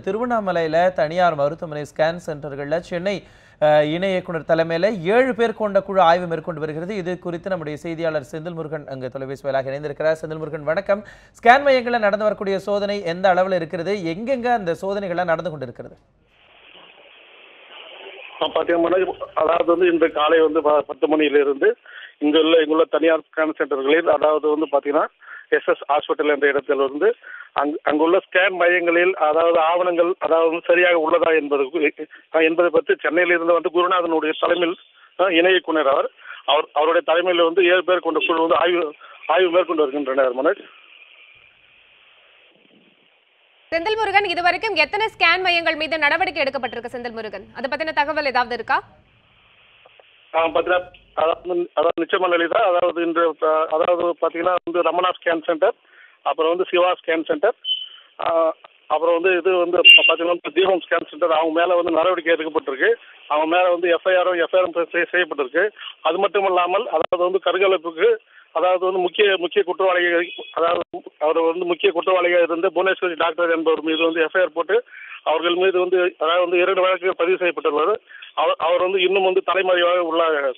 திருவண்ணாமலையில் தனியார் மருத்துவமனை ஸ்கேன் சென்டர்களில் சென்னை இணை இயக்குனர் தலைமையில் ஏழு பேர் கொண்ட குழு ஆய்வு மேற்கொண்டு வருகிறது. இது குறித்து நம்முடைய செய்தியாளர் செந்தில் முருகன் அங்கு தொலைபேசி வாயிலாக இணைந்திருக்கிறார். செந்தில் முருகன் வணக்கம். ஸ்கேன் மையங்களில் நடந்து வரக்கூடிய சோதனை எந்த அளவில் இருக்கிறது எங்கெங்க அந்த சோதனைகள்லாம் நடந்து கொண்டு இருக்கிறது பார்த்தீங்கன்னா அதாவது வந்து இன்று காலை வந்து பத்து மணியிலிருந்து இங்குள்ள இங்குள்ள தனியார் ஸ்கேன் சென்டர்களில் அதாவது வந்து பார்த்தீங்கன்னா எஸ்எஸ் ஹாஸ்பிட்டல் என்ற இடத்தில் இருந்து அங் அங்குள்ள ஸ்கேன் மையங்களில் அதாவது ஆவணங்கள் அதாவது சரியாக உள்ளதா என்பது என்பதை பற்றி சென்னையில் இருந்து வந்து குருநாதனுடைய தலைமையில் இணை இயக்குனர் அவர் அவர் அவருடைய தலைமையில் வந்து ஏழு பேர் கொண்ட குழு வந்து ஆய்வு ஆய்வு மேற்கொண்டு வருகின்றனர் மனோஜ் செந்தில் முருகன் இதுவரைக்கும் எத்தனை ஸ்கேன் மையங்கள் மீது நடவடிக்கை எடுக்கப்பட்டிருக்கு செந்தில் முருகன் அதை பத்தின தகவல் ஏதாவது இருக்கா? பார்த்தீங்கன்னா அதாவது அதாவது நிச்சயமா லலிதா அதாவது இன்று அதாவது பார்த்தீங்கன்னா வந்து ரமணா ஸ்கேன் சென்டர் அப்புறம் வந்து சிவா ஸ்கேன் சென்டர் அப்புறம் வந்து இது வந்து பார்த்தீங்கன்னா தீபம் ஸ்கேன் சென்டர். அவங்க மேலே வந்து நடவடிக்கை எடுக்கப்பட்டிருக்கு. அவங்க மேலே வந்து எஃப்ஐஆரும் எஃப்ஐஆரும் செய்யப்பட்டிருக்கு. அது மட்டும் இல்லாமல் அதாவது வந்து கருகலப்புக்கு அதாவது வந்து முக்கிய முக்கிய குற்றவாளிகள் அதாவது அவர் வந்து முக்கிய குற்றவாளியாக இருந்த புவனேஸ்வரி டாக்டர் என்பவர் மீது வந்து எஃப்ஐஆர் போட்டு அவர்கள் மீது வந்து அதாவது வந்து இரண்டு வழக்குகள் பதிவு செய்யப்பட்டுள்ளது. அவர் அவர் வந்து இன்னும் வந்து தலைமறைவாக உள்ளாக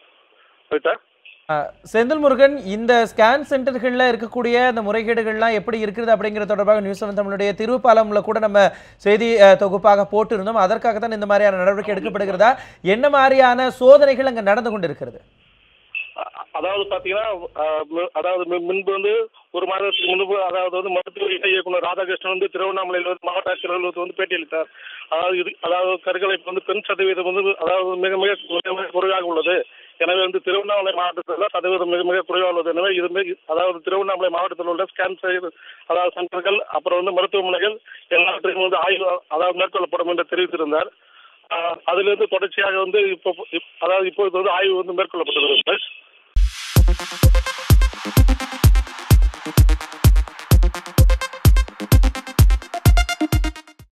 அஹ், செந்தில் முருகன் இந்த ஸ்கேன் சென்டர்களில் இருக்கக்கூடிய அந்த முறைகேடுகள்லாம் எப்படி இருக்குது அப்படிங்கிறது தொடர்பாக நியூஸ் செவன் தமிழுடைய திருப்பாலம்ல கூட நம்ம செய்தி தொகுப்பாக போட்டிருந்தோம். அதற்காக தான் இந்த மாதிரியான நடவடிக்கை எடுக்கப்படுகிறதா? என்ன மாதிரியான சோதனைகள் அங்கே நடந்து கொண்டு இருக்கிறது அதாவது பாத்தீங்கன்னா அதாவது முன்பு வந்து ஒரு மாதத்துக்கு முன்பு அதாவது வந்து மருத்துவ இணை இயக்குனர் ராதாகிருஷ்ணன் வந்து திருவண்ணாமலையில் வந்து மாவட்ட ஆட்சியர்களுக்கு வந்து பேட்டியளித்தார். அதாவது இது அதாவது கருக்கலைப்பு வந்து பெண் சதவீதம் வந்து அதாவது மிக மிக மிக மிக குறைவாக உள்ளது. எனவே வந்து திருவண்ணாமலை மாவட்டத்தில் சதவீதம் மிக மிக குறைவாக உள்ளது எனவே இதுமே அதாவது திருவண்ணாமலை மாவட்டத்தில் உள்ள ஸ்கேன் செய்து அதாவது சென்டர்கள் அப்புறம் வந்து மருத்துவமனைகள் எல்லாவற்றையும் வந்து ஆய்வு அதாவது மேற்கொள்ளப்படும் என்று தெரிவித்திருந்தார். அதிலிருந்து தொடர்ச்சியாக வந்து இப்போ அதாவது இப்பொழுது வந்து ஆய்வு வந்து மேற்கொள்ளப்பட்டிருக்கிறது.